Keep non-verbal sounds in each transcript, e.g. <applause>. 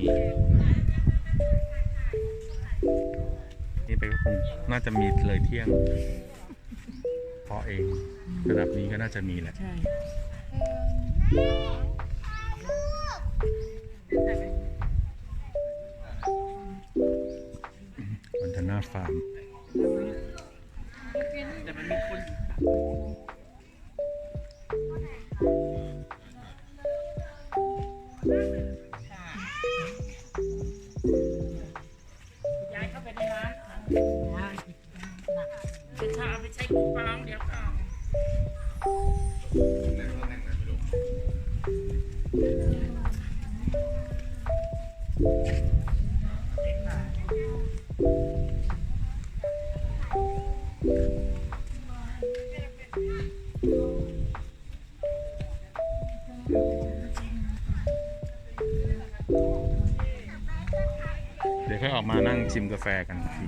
นี่นี่ไปก็คงน่าจะมีเลยเที่ยงเพราะเองระดับนี้ก็น่าจะมีแหละใช่วันทนาฟาร์มแต่มันมีคนอยู่ย้ เดี๋ยวค่อยออกมานั่งชิมกาแฟกันอีกที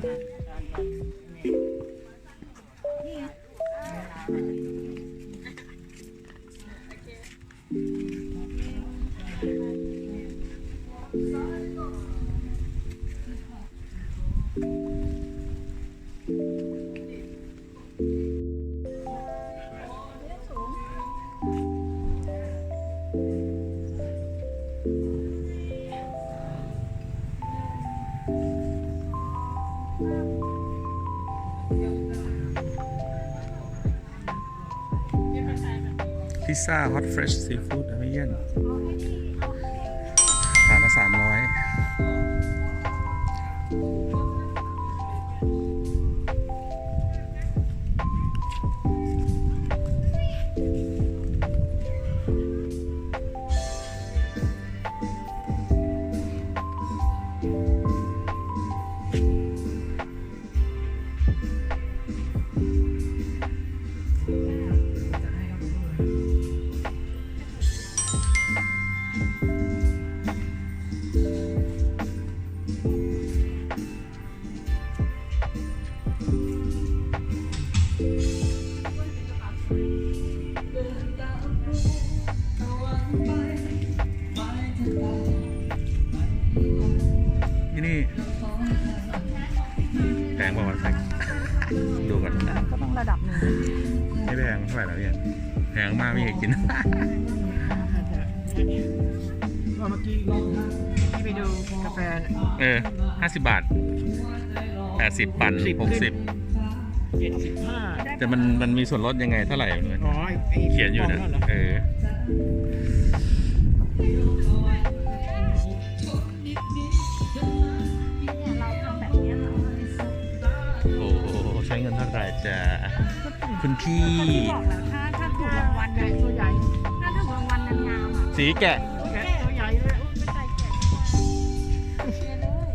พิซซ่าฮอตเฟรชซีฟู้ดอเมเยน ท่าไหร่แล้วเนี่ยแพงมากไม่เคยกินก็เมื่อกี้ที่ไปดูกาแฟเนี่ยเออห้าสิบบาทแปดสิบปั่นหกสิบเจ็ดสิบห้าแต่มันมันมีส่วนลดยังไงเท่าไหร่เนี่ยอ๋อไอ้เขียนอยู่นะปงเหรอเออเนี่ยเราทำแบบเนี้ยค่ะ โอ้โหใช้เงินเท่าไหร่จะ คุณพี่ก็ที่บอกแล้วถ้าถ้าถูกรางวัลใหญ่เนี่ยตัวใหญ่ ถ้าถูกรางวัลนางงามอะสีแกะ แกะตัวใหญ่เลยไม่ใส่แกะเชียร์เลย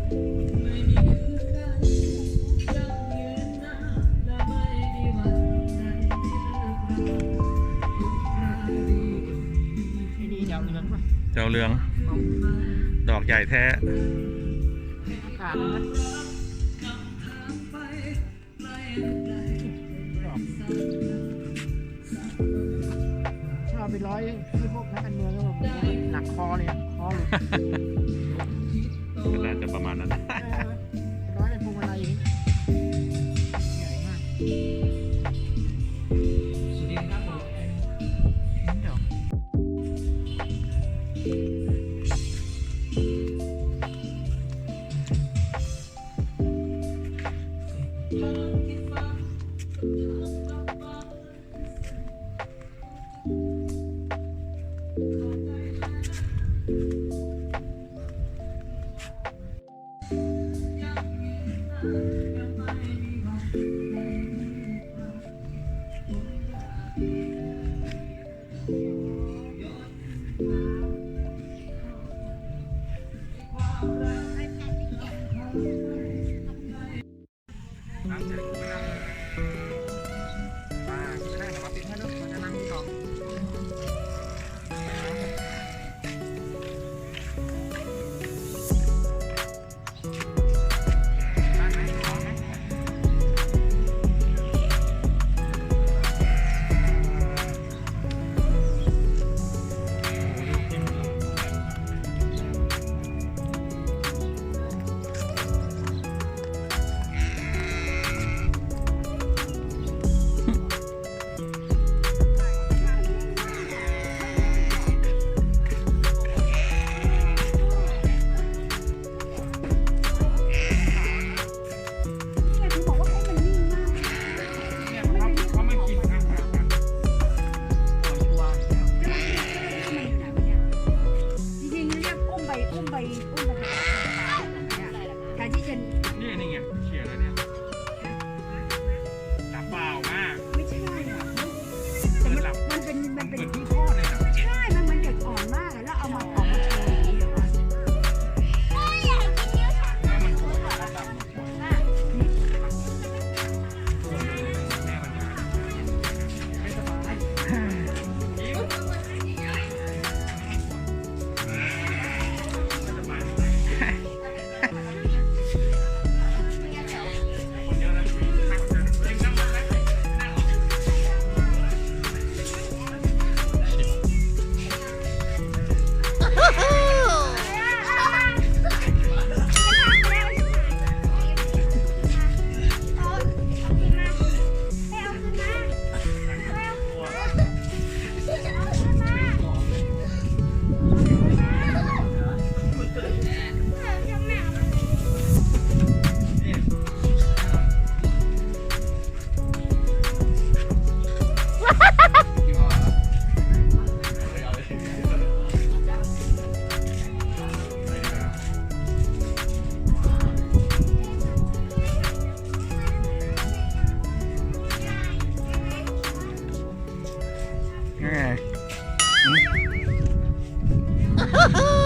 ไอ้นี่ยาวเรือนป่ะเจ้าเรือง ดอกใหญ่แท้ อากาศนะ ร้อยที่พวกนักการเมืองก็บอกหนักคอเลยคอหลุดก็น่าจะประมาณนั้นร้อยในพวงมาลัยใหญ่มากสวัสดีครับผมเดี๋ยว มันเป็นมันเป็นยี่ข้อเลย Okay. <laughs>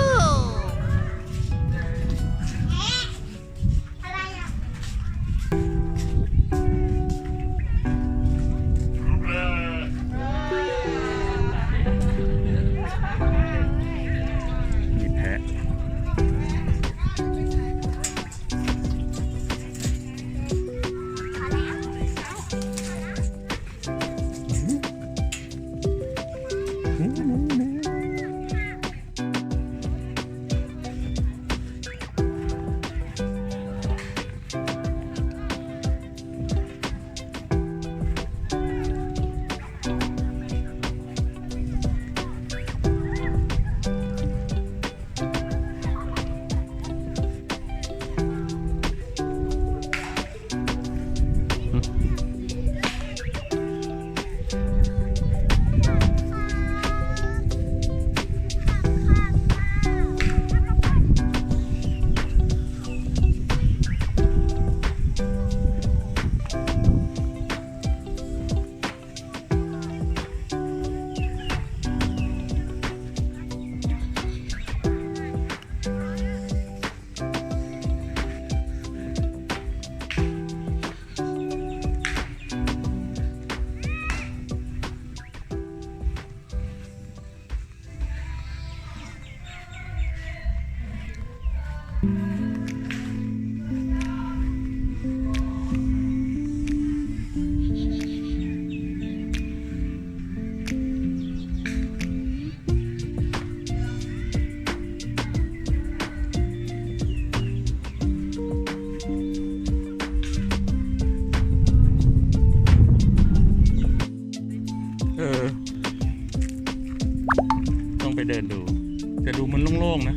อ ต้องไปเดินดู แต่ดูมันโล่งๆนะ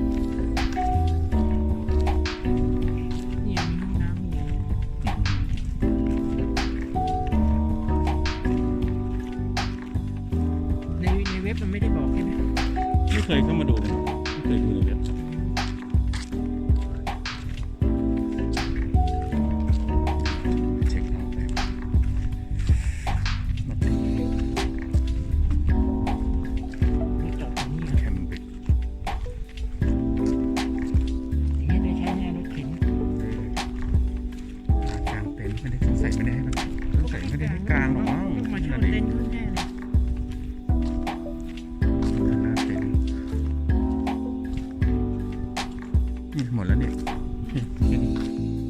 นี่หมดแล้วเนี่ยนี่แค่น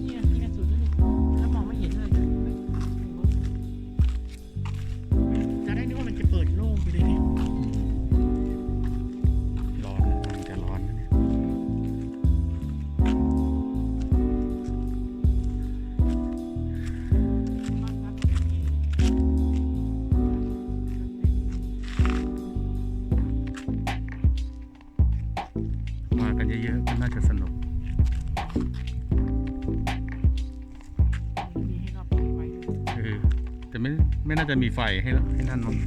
เยอะๆก็น่าจะสนุกมีอบไไแต่ไม่ไม่น่าจะมีไฟให้ให้นั่นมั้ง